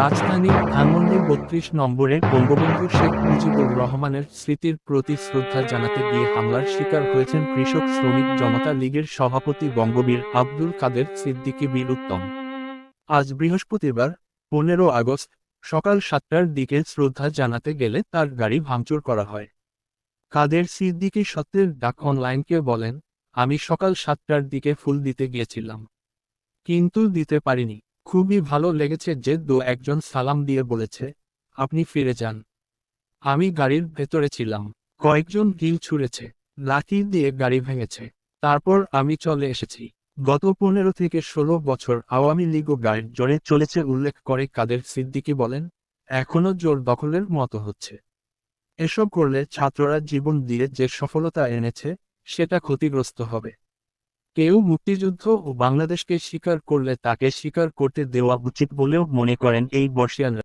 রাজধানী ধানমন্ডি বত্রিশ নম্বরে বঙ্গবন্ধু শেখ মুজিবুর রহমানের স্মৃতির প্রতি শ্রদ্ধা জানাতে গিয়ে হামলার শিকার হয়েছেন কৃষক শ্রমিক জনতা লীগের সভাপতি বঙ্গবীর আব্দুল কাদের সিদ্দিকি বীর উত্তম। আজ বৃহস্পতিবার, পনেরো আগস্ট, সকাল সাতটার দিকে শ্রদ্ধা জানাতে গেলে তার গাড়ি ভাঙচুর করা হয়। কাদের সিদ্দিকি সত্যের ডাক অনলাইনকে বলেন, আমি সকাল সাতটার দিকে ফুল দিতে গিয়েছিলাম। কিন্তু দিতে পারিনি। খুবই ভালো লেগেছে যে দু একজন সালাম দিয়ে বলেছে, আপনি ফিরে যান। আমি গাড়ির ভেতরে ছিলাম। কয়েকজন ঢিল ছুঁড়েছে, লাঠি দিয়ে গাড়ি ভেঙেছে। তারপর আমি চলে এসেছি। গত পনেরো থেকে ষোলো বছর আওয়ামী লীগ ও গায়ের জোরে চলেছে উল্লেখ করে কাদের সিদ্দিকী বলেন এখনও জোর দখলের মতো হচ্ছে। এসব করলে ছাত্ররা জীবন দিয়ে যে সফলতা এনেছে, সেটা ক্ষতিগ্রস্ত হবে। কেউ মুক্তিযুদ্ধ ও বাংলাদেশকে স্বীকার করলে তাকে স্বীকার করতে দেওয়া উচিত বলেও মনে করেন এই বর্ষিয়ানরা।